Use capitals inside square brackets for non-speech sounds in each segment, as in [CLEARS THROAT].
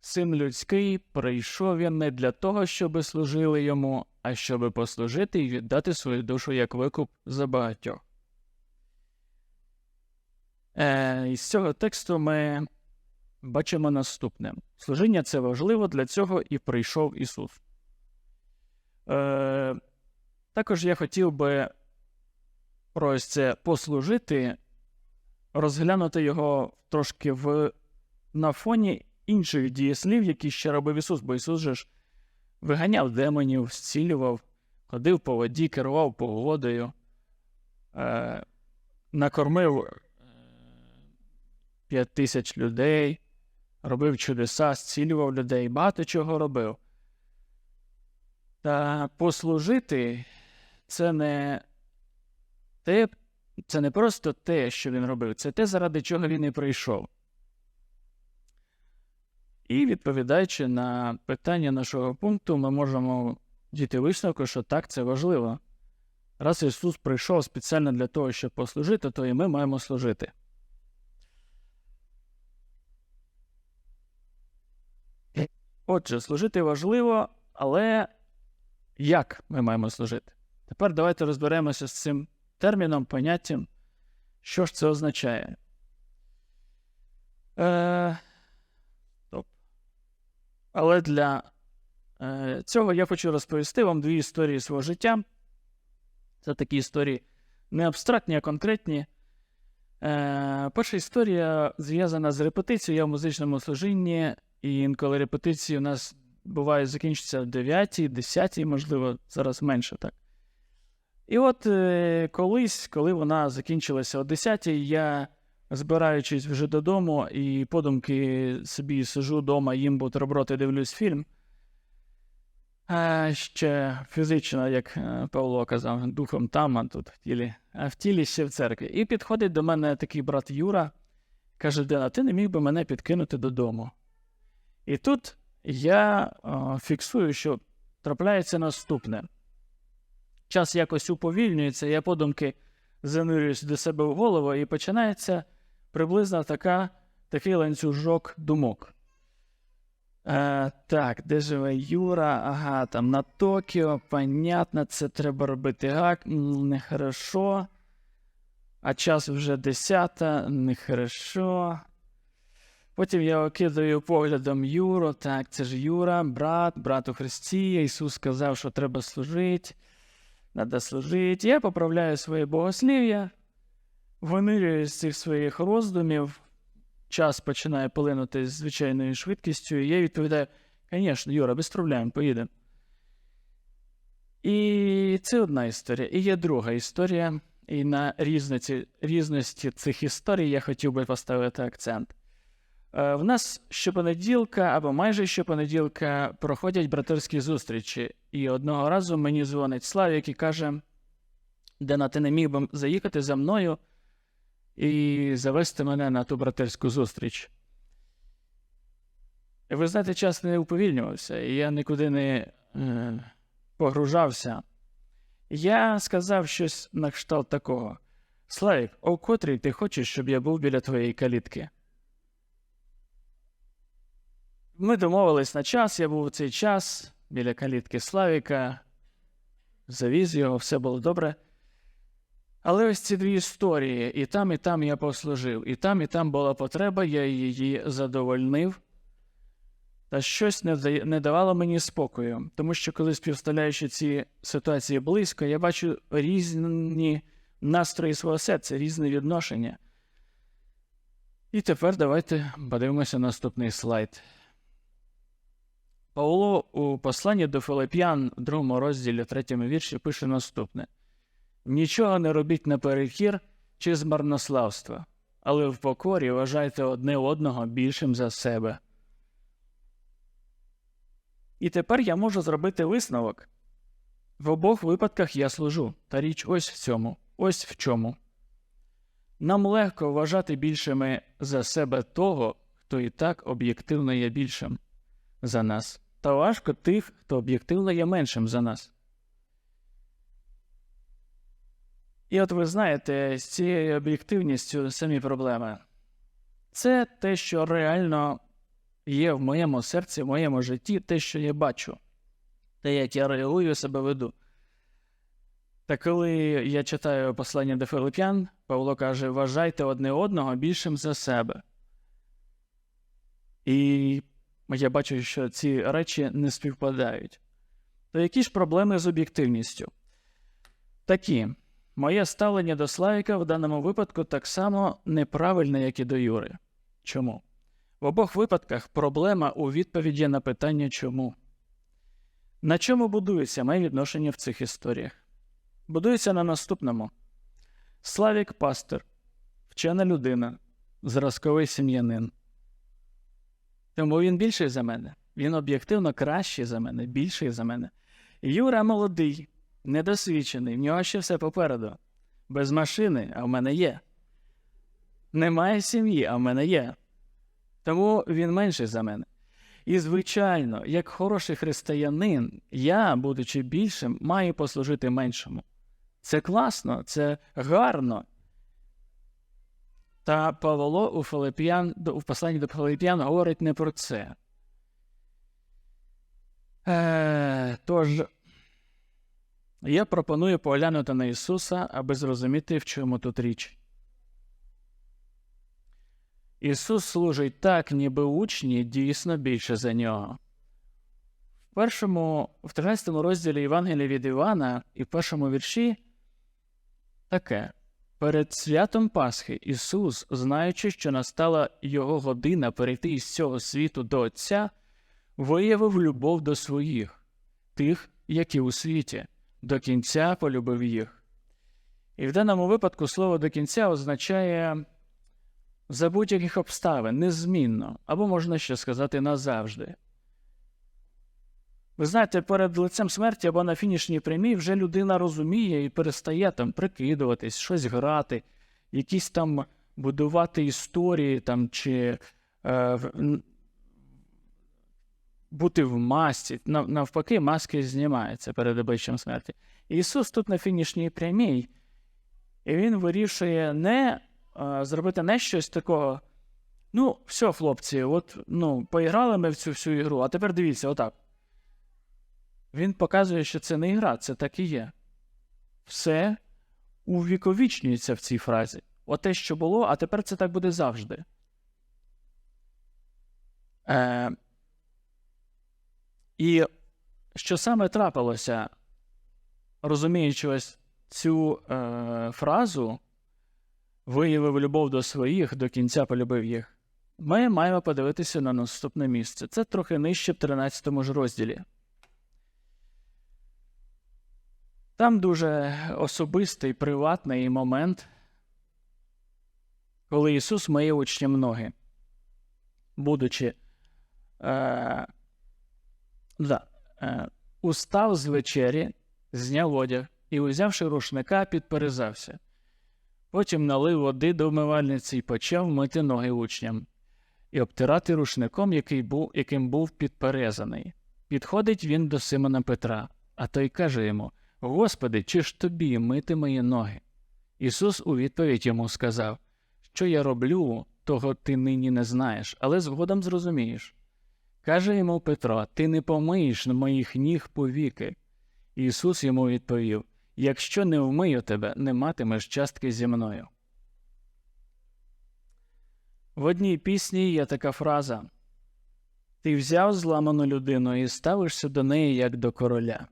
син людський, прийшов він не для того, щоби служили йому, а щоби послужити і віддати свою душу як викуп за багатьох. Е, із цього тексту ми бачимо наступне: служіння це важливо, для цього і прийшов Ісус. Е, також я хотів би про це послужити, розглянути його трошки в, на фоні інших дієслів, які ще робив Ісус, бо Ісус же ж виганяв демонів, зцілював, ходив по воді, керував погодою, е, накормив е, п'ять тисяч людей, робив чудеса, зцілював людей, багато чого робив. Та послужити це не те, це не просто те, що він робив, це те, заради чого він і прийшов. І відповідаючи на питання нашого пункту, ми можемо дійти висновку, що так, це важливо. Раз Ісус прийшов спеціально для того, щоб послужити, то і ми маємо служити. Отже, служити важливо, але як ми маємо служити? Тепер давайте розберемося з цим терміном, поняттям, що ж це означає. Е. Але для е, цього я хочу розповісти вам дві історії свого життя. Це такі історії не абстрактні, а конкретні. Е, перша історія зв'язана з репетицією. Я в музичному служінні, і інколи репетиції у нас буває закінчуються в 9, 10, можливо, зараз менше так. І от е, колись, коли вона закінчилася о 10, я, збираючись вже додому, і подумки собі сижу вдома, їм бутерброд і дивлюсь фільм. А ще фізично, як е, Павло казав, духом там, а тут в тілі, а в тілі ще в церкві. І підходить до мене такий брат Юра, каже: Дена, ти не міг би мене підкинути додому. І тут я о, фіксую, що трапляється наступне. Час якось уповільнюється, я подумки занурююсь до себе в голову, і починається приблизно така, такий ланцюжок думок. Е, так, де живе Юра? Ага, там на Токіо, понятно, це треба робити гак, нехорошо. А час вже 10, нехорошо. Потім я окидаю поглядом Юру. Так, це ж Юра, брат, брат у Христі. Ісус сказав, що треба служити. Надо служити. Я поправляю своє богослів'я, винирюю з цих своїх роздумів. Час починає полинути з звичайною швидкістю, і я відповідаю: звісно, Юра, без проблем, поїдемо. І це одна історія. І є друга історія. І на різниці, різності цих історій я хотів би поставити акцент. Е, В нас щопонеділка або майже щопонеділка проходять братерські зустрічі. І одного разу мені дзвонить Славік і каже: Дена, ти не міг би заїхати за мною і завести мене на ту братерську зустріч. Ви знаєте, час не уповільнювався, і я нікуди не е, погружався. Я сказав щось на кшталт такого: Славік, о котрій ти хочеш, щоб я був біля твоєї калітки? Ми домовились на час, я був у цей час біля калітки Славіка, завіз його, все було добре. Але ось ці дві історії, і там, і там я послужив, і там, і там була потреба, я її задовольнив. Та щось не, давало мені спокою, тому що коли співставляючи ці ситуації близько, я бачу різні настрої свого серця, різні відношення. І тепер давайте подивимося наступний слайд. Павло у посланні до Филип'ян, другому розділі, третьому вірші, пише наступне: Нічого не робіть наперекір чи з марнославства, але в покорі вважайте одне одного більшим за себе. І тепер я можу зробити висновок. В обох випадках я служу, та річ ось в цьому, ось в чому. Нам легко вважати більшими за себе того, хто і так об'єктивно є більшим за нас, та важко тих, хто об'єктивно є меншим за нас. І от ви знаєте, з цією об'єктивністю самі проблеми. Це те, що реально є в моєму серці, в моєму житті те, що я бачу, те, як я реагую себе веду. Та коли я читаю послання до Филип'ян, Павло каже: вважайте одне одного більшим за себе. І я бачу, що ці речі не співпадають. То які ж проблеми з об'єктивністю? Такі. Моє ставлення до Славіка в даному випадку так само неправильне, як і до Юри. Чому? В обох випадках проблема у відповіді на питання чому. На чому будується моє відношення в цих історіях? Будується на наступному: Славік пастор, вчена людина, зразковий сім'янин. Тому він більший за мене. Він об'єктивно кращий за мене, більший за мене. Юра молодий, недосвідчений, в нього ще все попереду. Без машини, а в мене є. Немає сім'ї, а в мене є. Тому він менший за мене. І, звичайно, як хороший християнин, я, будучи більшим, маю послужити меншому. Це класно, це гарно. Та Павло у Филип'ян, у посланні до Филип'ян говорить не про це. Е, Тож, я пропоную поглянути на Ісуса, аби зрозуміти, в чому тут річ. Ісус служить так, ніби учні дійсно більше за нього. В першому, в 13 розділі Євангелія від Івана і в першому вірші таке. Перед святом Пасхи Ісус, знаючи, що настала Його година перейти із цього світу до Отця, виявив любов до своїх, тих, які у світі, до кінця полюбив їх. І в даному випадку слово до кінця означає за будь-яких обставин, незмінно, або можна ще сказати назавжди. Ви знаєте, перед лицем смерті або на фінішній прямій вже людина розуміє і перестає там прикидуватись, щось грати, якісь там будувати історії там, чи е, бути в масці. Навпаки, маски знімаються перед обличчям смерті. Ісус тут на фінішній прямій, і Він вирішує не е, зробити не щось такого. Ну, все, хлопці, от ну, поіграли ми в цю всю ігру, а тепер дивіться, отак. Він показує, що це не ігра, це так і є. Все увіковічнюється в цій фразі. Оте, що було, а тепер це так буде завжди. Е, І що саме трапилося, розуміючи ось цю е, фразу, виявив любов до своїх, до кінця полюбив їх, ми маємо подивитися на наступне місце. Це трохи нижче в 13 ж розділі. Там дуже особистий приватний момент, коли Ісус має учням ноги, будучи е, да, е, устав з вечері, зняв одяг і, узявши рушника, підперезався. Потім налив води до вмивальниці і почав мити ноги учням і обтирати рушником, який був, яким був підперезаний. Підходить він до Симона Петра, а той каже йому Господи, чи ж тобі мити мої ноги? Ісус у відповідь йому сказав, що я роблю, того ти нині не знаєш, але згодом зрозумієш. Каже йому Петро, ти не помиєш моїх ніг повіки. Ісус йому відповів Якщо не вмию тебе, не матимеш частки зі мною. В одній пісні є така фраза Ти взяв зламану людину і ставишся до неї як до короля.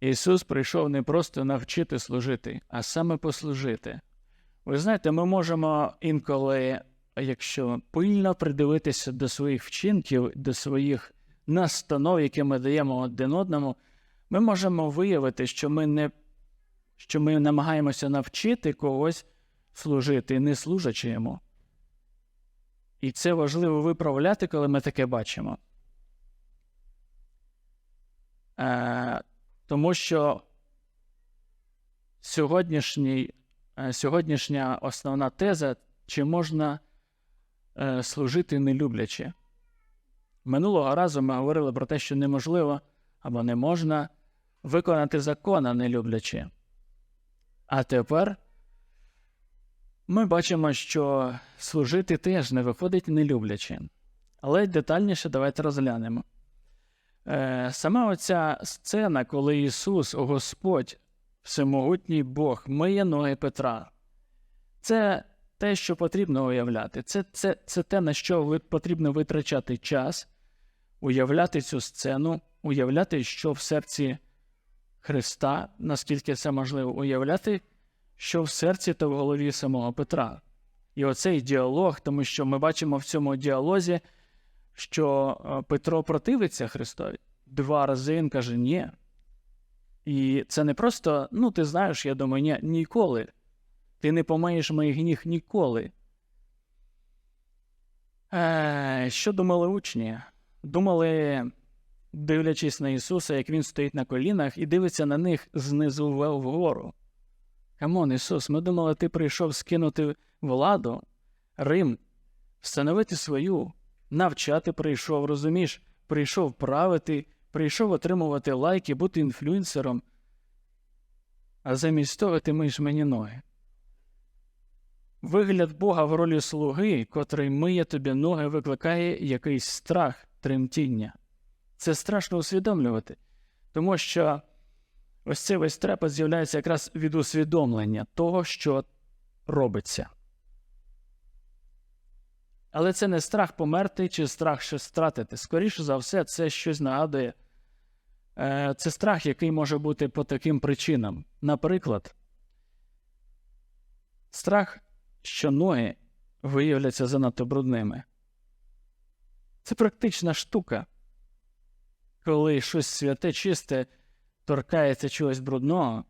Ісус прийшов не просто навчити служити, а саме послужити. Ви знаєте, ми можемо інколи, якщо пильно придивитися до своїх вчинків, до своїх настанов, які ми даємо один одному, ми можемо виявити, що ми не що ми намагаємося навчити когось служити, не служачи йому. І це важливо виправляти, коли ми таке бачимо. Е, тому що сьогоднішній, е, сьогоднішня основна теза, чи можна служити не люблячи. Минулого разу ми говорили про те, що неможливо або не можна виконати закона не люблячи. А тепер Ми бачимо, що служити теж не виходить не люблячи. Але детальніше давайте розглянемо. Е, сама оця сцена, коли Ісус, Господь, Всемогутній Бог, миє ноги Петра, це те, що потрібно уявляти. Це, це, це те, на що ви, потрібно витрачати час, уявляти цю сцену, уявляти, що в серці Христа, наскільки це можливо, уявляти, що в серці та в голові самого Петра. І оцей діалог, тому що ми бачимо в цьому діалозі, що е, Петро противиться Христові. Два рази він каже ні. І це не просто, ну, ти знаєш, я думаю, ні, ніколи. Ти не помиєш моїх ніг ніколи. Е, що думали учні? Думали, дивлячись на Ісуса, як Він стоїть на колінах і дивиться на них знизу вгору. Камон, Ісус, ми думали, ти прийшов скинути владу, Рим, встановити свою, навчати прийшов, розумієш, прийшов правити, прийшов отримувати лайки, бути інфлюенсером. А замість того ти миєш мені ноги. Вигляд Бога в ролі слуги, котрий миє тобі ноги, викликає якийсь страх, тремтіння. Це страшно усвідомлювати, тому що ось цей весь трепет з'являється якраз від усвідомлення того, що робиться. Але це не страх померти чи страх щось стратити. Скоріше за все, це щось нагадує. Е, Це страх, який може бути по таким причинам. Наприклад, страх, що ноги виявляться занадто брудними. Це практична штука. Коли щось святе, чисте торкається чогось брудного,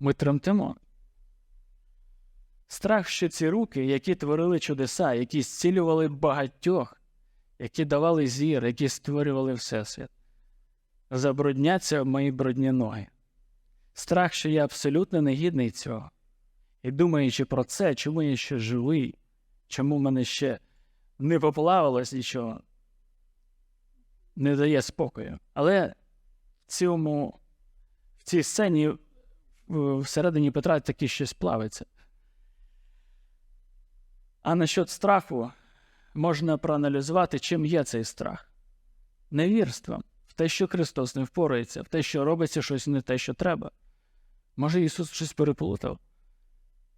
ми тремтимо. Страх, що ці руки, які творили чудеса, які зцілювали багатьох, які давали зір, які створювали Всесвіт, забрудняться в мої брудні ноги. Страх, що я абсолютно негідний цього. І думаючи про це, чому я ще живий, чому в мене ще не поплавилось нічого, не дає спокою. Але в цьому, в цій сцені всередині Петра таки щось плавиться. А насчет страху можна проаналізувати, чим є цей страх. Невірством те, що Христос не впорається, в те, що робиться щось не те, що треба. Може, Ісус щось переплутав?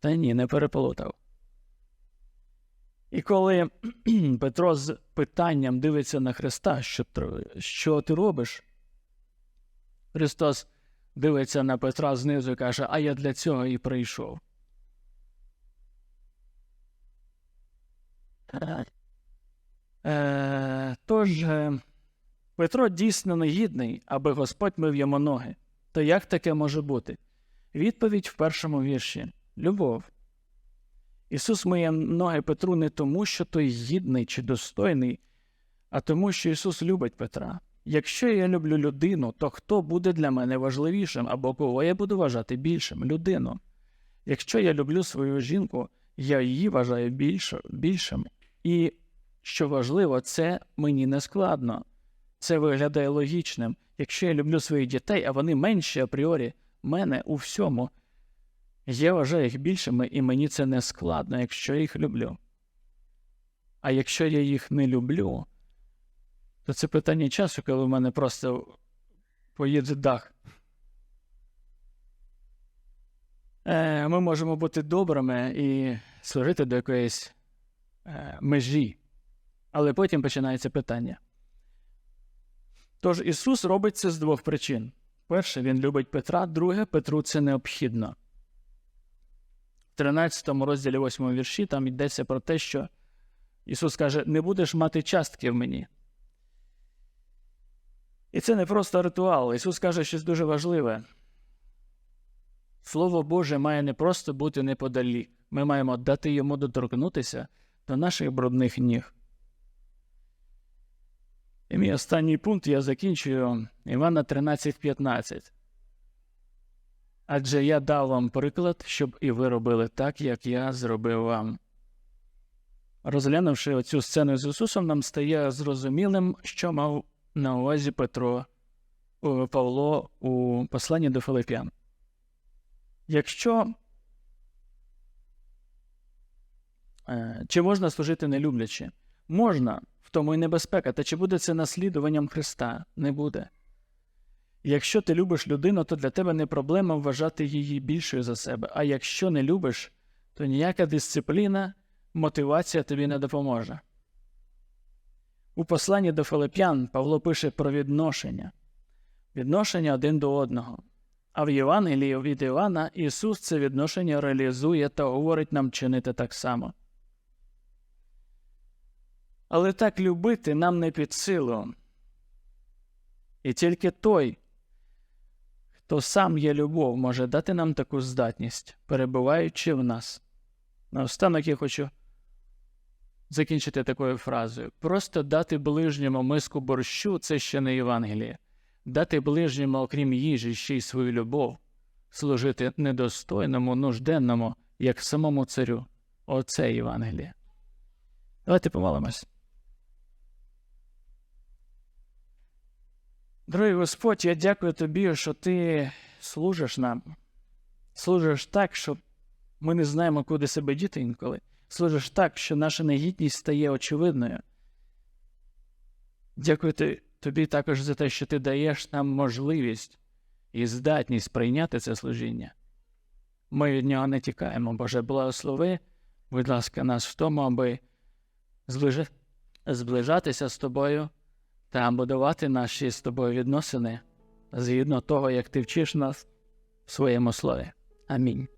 Та ні, не переплутав. І коли [CLEARS THROAT] Петро з питанням дивиться на Христа, що, що ти робиш, Христос дивиться на Петра знизу і каже, а я для цього і прийшов. Е, Тож, е, Петро дійсно негідний, аби Господь мив йому ноги. То як таке може бути? Відповідь в першому вірші любов. Ісус миє ноги Петру не тому, що той гідний чи достойний, а тому, що Ісус любить Петра. Якщо я люблю людину, то хто буде для мене важливішим або кого я буду вважати більшим людину? Якщо я люблю свою жінку, я її вважаю більш, більшим. І що важливо, це мені не складно. Це виглядає логічним. Якщо я люблю своїх дітей, а вони менші апріорі мене у всьому, я вважаю їх більшими, і мені це не складно, якщо я їх люблю. А якщо я їх не люблю, то це питання часу, коли в мене просто поїде дах. Е, Ми можемо бути добрими і служити до якоїсь е, межі. Але потім починається питання. Тож Ісус робить це з двох причин. Перше, Він любить Петра, друге, Петру це необхідно. В 13 розділі 8 вірші там йдеться про те, що Ісус каже: не будеш мати частки в мені. І це не просто ритуал. Ісус каже щось дуже важливе. Слово Боже має не просто бути неподалік. Ми маємо дати йому доторкнутися до наших брудних ніг. І мій останній пункт я закінчую Івана 13:15. Адже я дав вам приклад, щоб і ви робили так, як я зробив вам. Розглянувши оцю сцену з Ісусом, нам стає зрозумілим, що мав на увазі Петро Павло у посланні до Филип'ян. Якщо е, чи можна служити не люблячи? Можна, тому і небезпека. Та чи буде це наслідуванням Христа? Не буде. Якщо ти любиш людину, то для тебе не проблема вважати її більшою за себе. А якщо не любиш, то ніяка дисципліна, мотивація тобі не допоможе. У посланні до Филип'ян Павло пише про відношення, відношення один до одного. А в Євангелії від Івана Ісус це відношення реалізує та говорить нам чинити так само. Але так любити нам не під силу. І тільки той, хто сам є любов, може дати нам таку здатність, перебуваючи в нас. Наостанок я хочу закінчити такою фразою: просто дати ближньому миску борщу це ще не Євангеліє. Дати ближньому, окрім їжі, ще й свою любов, служити недостойному, нужденному, як самому царю. Оце Євангеліє. Давайте помолимось. Дорогий Господь, я дякую тобі, що ти служиш нам. Служиш так, що ми не знаємо, куди себе діти інколи. Служиш так, що наша негідність стає очевидною. Дякую тобі також за те, що ти даєш нам можливість і здатність прийняти це служіння. Ми від нього не тікаємо, Боже, благослови, будь ласка, нас в тому, аби зближатися з тобою та будувати наші з тобою відносини згідно того, як ти вчиш нас в своєму слові. Амінь.